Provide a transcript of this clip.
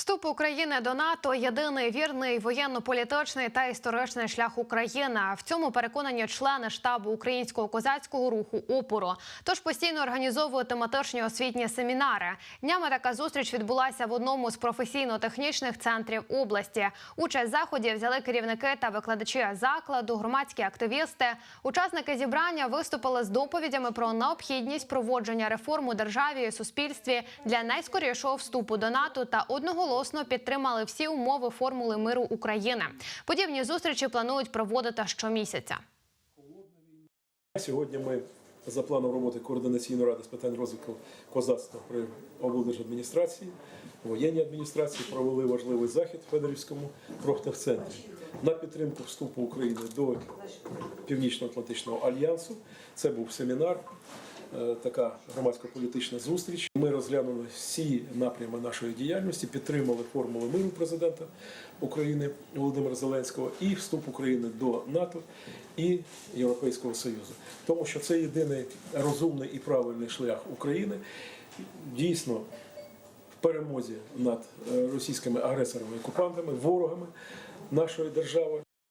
Вступ України до НАТО єдиний вірний воєнно-політичний та історичний шлях України. В цьому переконані члени штабу українського козацького руху опору. Тож постійно організовують тематичні освітні семінари. Днями така зустріч відбулася в одному з професійно-технічних центрів області. Участь в заході взяли керівники та викладачі закладу, громадські активісти. Учасники зібрання виступили з доповідями про необхідність проводження реформ у державі і суспільстві для найскорішого вступу до НАТО та одноголосно підтримали всі умови формули миру України. Подібні зустрічі планують проводити щомісяця. Сьогодні ми за планом роботи координаційної ради з питань розвитку козацтва при облдержадміністрації, воєнній адміністрації провели важливий захід в Федорівському профтехцентрі на підтримку вступу України до Північно-Атлантичного альянсу. Це був семінар, така громадсько-політична зустріч. Ми розглянули всі напрями нашої діяльності, підтримали формулу миру президента України Володимира Зеленського і вступ України до НАТО і Європейського Союзу. Тому що це єдиний розумний і правильний шлях України. Дійсно, перемозі над е, російськими агресорами, окупантами, ворогами нашої держави.